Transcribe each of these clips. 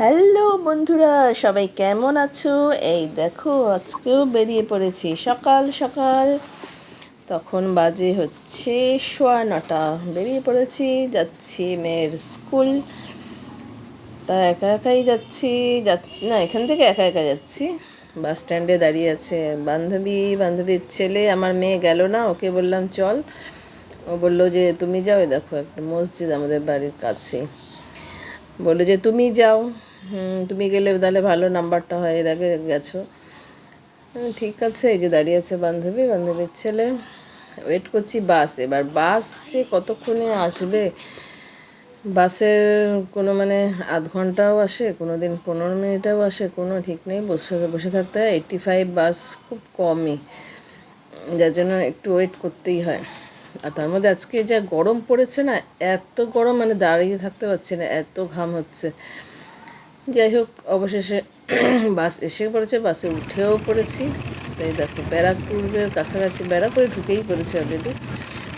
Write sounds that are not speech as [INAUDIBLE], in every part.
Hello বন্ধুরা, সবাই কেমন আছো? এই দেখো, আজকেও বেরিয়ে পড়েছি। সকাল সকাল। তখন বাজে হচ্ছে সোয়া নটা। বেরিয়ে পড়েছি, যাচ্ছি মেয়ের স্কুল। তা একা একাই যাচ্ছি যাচ্ছি না, এখান থেকে একা একা যাচ্ছি। বাস স্ট্যান্ডে দাঁড়িয়ে আছে বান্ধবী, বান্ধবীর ছেলে। আমার মেয়ে গেল না, ওকে বললাম, চল। ও বলল যে, তুমি যাও দেখো একটা মসজিদ আমাদের বাড়ির কাছে। বলল যে, তুমি যাও তুমি গেলে তাহলে ভালো নাম্বারটা হয়, এর আগে গেছো। ঠিক আছে, এই যে দাঁড়িয়ে আছে বান্ধবী, বান্ধবীর ছেলে। ওয়েট করছি বাস। এবার বাস যে কতক্ষণে আসবে? বাসের কোনো মানে আধ ঘন্টাও আসে, কোনো দিন পনেরো মিনিটেও আসে, কোনো ঠিক নেই। বসে বসে থাকতে হয়। এইট্টি ফাইভ বাস খুব কমই, যার জন্য একটু ওয়েট করতেই হয়। আর তার মধ্যে আজকে যা গরম পড়েছে না, এত গরম মানে দাঁড়িয়ে থাকতে পারছি না, এত ঘাম হচ্ছে। যাই হোক, অবশেষে বাস এসে পড়েছে, বাসে উঠেও পড়েছি। তাই দেখো, ব্যারাকপুরের কাছাকাছি, ব্যারাকপুরে ঢুকেই পড়েছে অলরেডি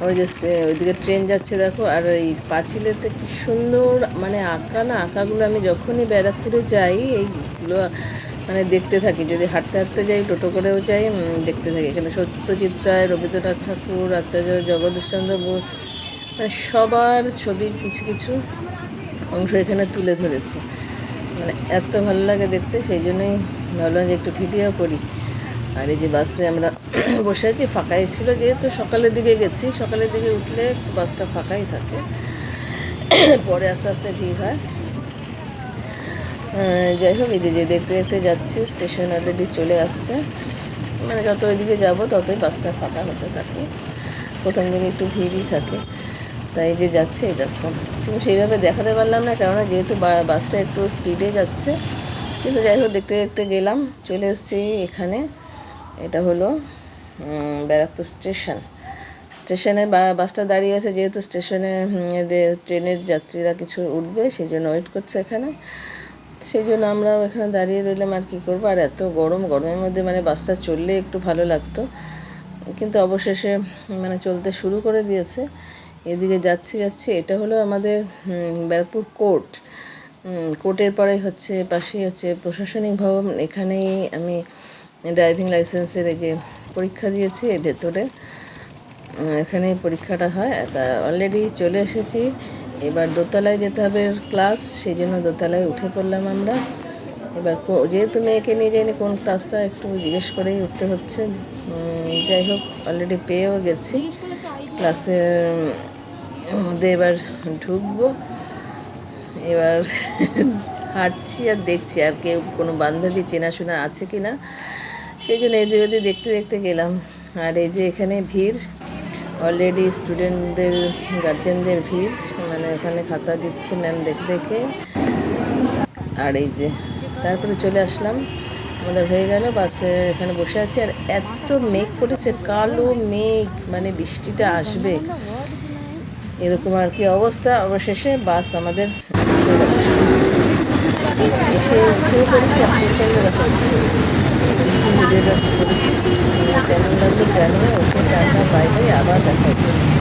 আমার জাস্ট স্টে- ওইদিকে ট্রেন যাচ্ছে দেখো, আর এই পাঁচিলেতে কি সুন্দর মানে আঁকা না, আঁকাগুলো আমি যখনই ব্যারাকপুরে যাই, এইগুলো মানে দেখতে থাকি, যদি হাঁটতে হাঁটতে যাই, টোটো করেও যাই দেখতে থাকি। এখানে সত্যজিৎ রায়, রবীন্দ্রনাথ ঠাকুর, আচার্য জগদীশচন্দ্র বোস মানে সবার ছবি কিছু কিছু অংশ এখানে তুলে ধরেছে। মানে এত ভালো লাগে দেখতে, সেই জন্যই ভাবলাম যে একটু ভিডিও করি। আর এই যে বাসে আমরা [CLEARS THROAT] বসে আছি, ফাঁকাই ছিল যেহেতু সকালের দিকে গেছি, সকালের দিকে উঠলে বাসটা ফাঁকাই থাকে। [CLEARS THROAT] পরে আস্তে আস্তে ভিড় হয়। যাই হোক, এই যে দেখতে দেখতে যাচ্ছি স্টেশন অলরেডি চলে আসছে। মানে যত ওইদিকে যাব, ততই বাসটা ফাঁকা হতে থাকে। প্রথম দিকে একটু ভিড়ই থাকে। তাই যে যাচ্ছে, এই দেখো। কিন্তু সেইভাবে দেখাতে পারলাম না, কেননা যেহেতু বাসটা একটু স্পিডে যাচ্ছে। কিন্তু যাই হোক, দেখতে দেখতে গেলাম, চলে এসেছি এখানে। এটা হলো ব্যারাকপুর স্টেশন স্টেশনে বাসটা দাঁড়িয়ে আছে, যেহেতু স্টেশনে ট্রেনের যাত্রীরা কিছু উঠবে, সেই জন্য ওয়েট করছে এখানে। সেই জন্য আমরা এখানে দাঁড়িয়ে রইলাম আর কী করব। আর এত গরম, গরমের মধ্যে মানে বাসটা চললে একটু ভালো লাগতো। কিন্তু অবশেষে মানে চলতে শুরু করে দিয়েছে। এদিকে যাচ্ছি যাচ্ছি, এটা হলো আমাদের ব্যারাকপুর কোর্ট। কোর্টের পরে হচ্ছে, পাশেই হচ্ছে প্রশাসনিক ভবন। এখানেই আমি ড্রাইভিং লাইসেন্সের এই যে পরীক্ষা দিয়েছি এর ভেতরে। এখানেই পরীক্ষাটা হয়। তা অলরেডি চলে এসেছি। এবার দোতলায় যেতে হবে ক্লাস সেই জন্য দোতলায় উঠে পড়লাম আমরা। এবার যেহেতু মেয়েকে নিয়ে যাইনি, কোন ক্লাসটা একটু জিজ্ঞেস করেই উঠতে হচ্ছে। যাই হোক অলরেডি পেয়েও গেছি। ক্লাসের মধ্যে এবার ঢুকবো। এবার হাঁটছি আর দেখছি আর কেউ, কোনো বান্ধবী চেনাশোনা আছে কি না সেই জন্য এদিকে দেখতে দেখতে গেলাম। আর এই যে এখানে ভিড় অলরেডি স্টুডেন্টদের গার্জেনদের ভিড় মানে ওখানে খাতা দিচ্ছে ম্যাম দেখে দেখে। আর এই যে, তারপরে চলে আসলাম। আমাদের হয়ে গেল, বাসে এখানে বসে আছি। আর এত মেঘ করেছে, কালো মেঘ মানে বৃষ্টিটা আসবে। এরকম আর কি অবস্থা। অবশেষে বাস আমাদের এসে গেছে। এসে উঠেও পড়েছি দেখো বৃষ্টি। ভিডিওটা করেছি। লাগল জানি না ওকে টাটা বাই বাই আবার দেখা হচ্ছে